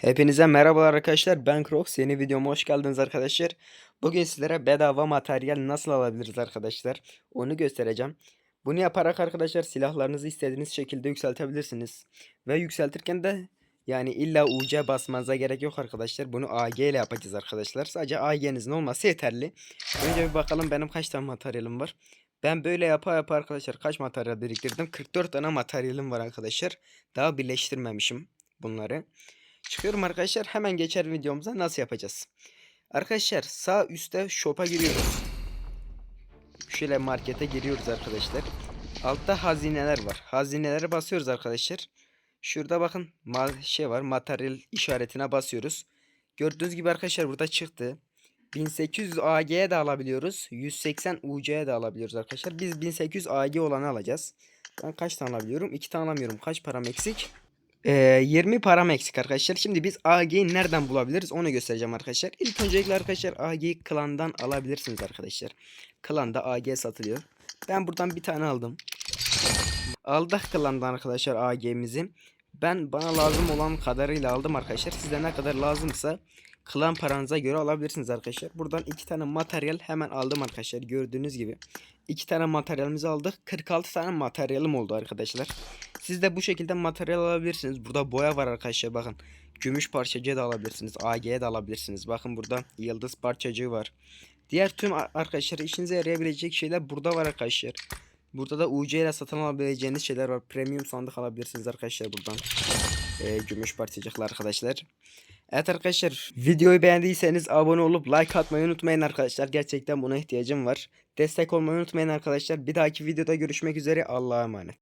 Hepinize merhabalar arkadaşlar. Ben Crocs. Yeni videoma hoş geldiniz arkadaşlar. Bugün sizlere bedava materyal nasıl alabiliriz arkadaşlar. Onu göstereceğim. Bunu yaparak arkadaşlar silahlarınızı istediğiniz şekilde yükseltebilirsiniz. Ve yükseltirken de yani illa UC basmanıza gerek yok arkadaşlar. Bunu AG ile yapacağız arkadaşlar. Sadece AG'nizin olması yeterli. Önce bir bakalım benim kaç tane materyalim var. Ben böyle yapa yapa arkadaşlar kaç materyal biriktirdim? 44 tane materyalim var arkadaşlar. Daha birleştirmemişim bunları. Çıkıyorum arkadaşlar. Hemen geçer videomuza nasıl yapacağız. Arkadaşlar sağ üstte shop'a giriyoruz. Şöyle markete giriyoruz arkadaşlar. Altta hazineler var. Hazinelere basıyoruz arkadaşlar. Şurada bakın şey var. Materyal işaretine basıyoruz. Gördüğünüz gibi arkadaşlar burada çıktı. 1800 AG'ye de alabiliyoruz. 180 UC'ye de alabiliyoruz arkadaşlar. Biz 1800 AG olanı alacağız. Ben kaç tane alabiliyorum? 2 tane alamıyorum. Kaç param eksik? Ee, 20 param eksik arkadaşlar. Şimdi biz AG'yi nereden bulabiliriz onu göstereceğim arkadaşlar. İlk öncelikle arkadaşlar AG'yi klandan alabilirsiniz arkadaşlar. Klanda AG satılıyor. Ben buradan bir tane aldım. Aldık klandan arkadaşlar AG'mizi. Ben bana lazım olan kadarıyla aldım arkadaşlar. Size ne kadar lazımsa klan paranıza göre alabilirsiniz arkadaşlar. Buradan iki tane materyal hemen aldım arkadaşlar. Gördüğünüz gibi. iki tane materyalimizi aldık. 46 tane materyalim oldu arkadaşlar. Siz de bu şekilde materyal alabilirsiniz. Burada boya var arkadaşlar bakın. Gümüş parçacığı da alabilirsiniz. AG'ye de alabilirsiniz. Bakın burada yıldız parçacığı var. Diğer tüm arkadaşlar işinize yarayabilecek şeyler burada var arkadaşlar. Burada da UC ile satın alabileceğiniz şeyler var. Premium sandık alabilirsiniz arkadaşlar buradan. Ee, gümüş parçacıklar arkadaşlar. Evet arkadaşlar videoyu beğendiyseniz abone olup like atmayı unutmayın arkadaşlar. Gerçekten buna ihtiyacım var. Destek olmayı unutmayın arkadaşlar. Bir dahaki videoda görüşmek üzere. Allah'a emanet.